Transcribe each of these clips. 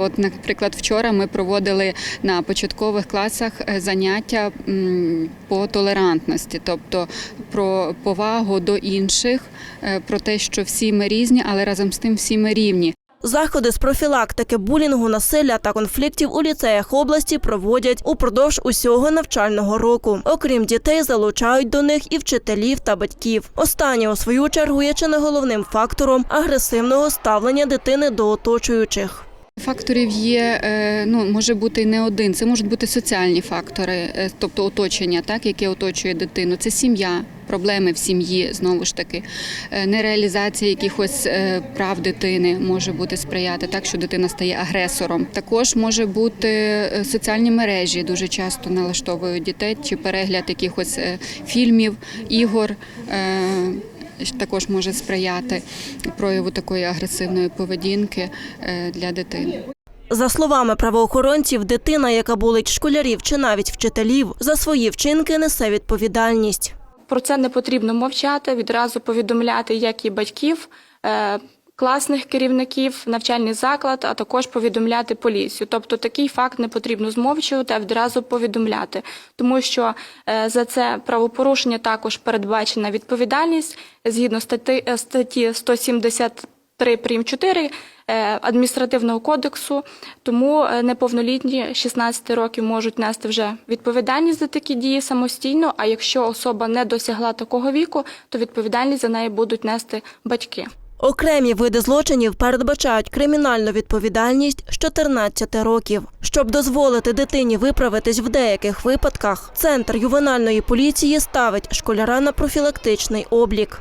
От, наприклад, вчора ми проводили на початкових класах е, заняття по толерантності, тобто про повагу до інших, е, про те, що всі ми різні, але разом з тим всі ми рівні. Заходи з профілактики булінгу, насилля та конфліктів у ліцеях області проводять упродовж усього навчального року. Окрім дітей, залучають до них і вчителів та батьків. Останнє, у свою чергу, є чи не головним фактором агресивного ставлення дитини до оточуючих. Факторів є, е, ну може бути не один. Це можуть бути соціальні фактори, е, тобто оточення, так яке оточує дитину. Це сім'я, проблеми в сім'ї знову ж таки, Е, нереалізація якихось прав дитини може бути сприяти, так що дитина стає агресором. Також може бути соціальні мережі, дуже часто налаштовують дітей чи перегляд якихось фільмів, ігор. Також може сприяти прояву такої агресивної поведінки е, для дитини. За словами правоохоронців, дитина, яка болить школярів чи навіть вчителів, за свої вчинки несе відповідальність. Про це не потрібно мовчати, відразу повідомляти як і батьків, е, класних керівників, навчальний заклад, а також повідомляти поліцію. Тобто такий факт не потрібно змовчувати, а відразу повідомляти, тому що е, за це правопорушення також передбачена відповідальність згідно статті, е, статті 173 прим. 4 е, адміністративного кодексу, тому неповнолітні 16 років можуть нести вже відповідальність за такі дії самостійно. А якщо особа не досягла такого віку, то відповідальність за неї будуть нести батьки. Окремі види злочинів передбачають кримінальну відповідальність з 14 років. Щоб дозволити дитині виправитись в деяких випадках, центр ювенальної поліції ставить школяра на профілактичний облік.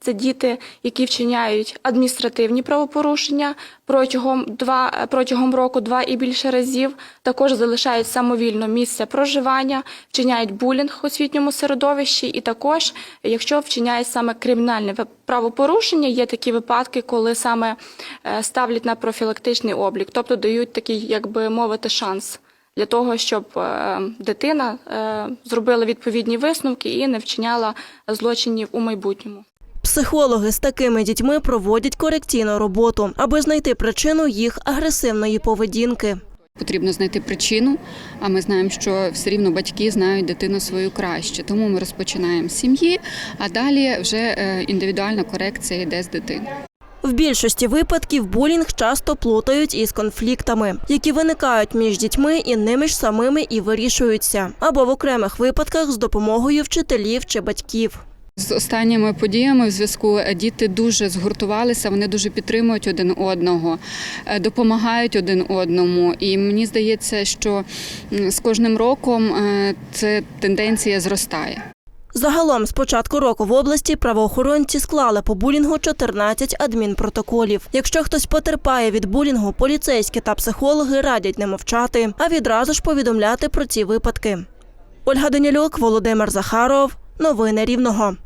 Це діти, які вчиняють адміністративні правопорушення протягом два протягом року два і більше разів. Також залишають самовільно місце проживання, вчиняють булінг у освітньому середовищі, і також, якщо вчиняють саме кримінальне правопорушення, є такі випадки, коли саме е, ставлять на профілактичний облік, тобто дають такий, як би мовити, шанс. Для того щоб е, дитина е, зробила відповідні висновки і не вчиняла злочинів у майбутньому. Психологи з такими дітьми проводять корекційну роботу, аби знайти причину їх агресивної поведінки. Потрібно знайти причину, а ми знаємо, що все рівно батьки знають дитину свою краще. Тому ми розпочинаємо з сім'ї, а далі вже е, індивідуальна корекція йде з дитини. В більшості випадків булінг часто плутають із конфліктами, які виникають між дітьми і ними ж самими і вирішуються, або в окремих випадках з допомогою вчителів чи батьків. З останніми подіями в зв'язку е, діти дуже згуртувалися, вони дуже підтримують один одного, е, допомагають один одному. І мені здається, що з кожним роком е, ця тенденція зростає. Загалом з початку року в області правоохоронці склали по булінгу 14 адмінпротоколів. Якщо хтось потерпає від булінгу, поліцейські та психологи радять не мовчати, а відразу ж повідомляти про ці випадки. Ольга Данілюк, Володимир Захаров. Новини Рівного.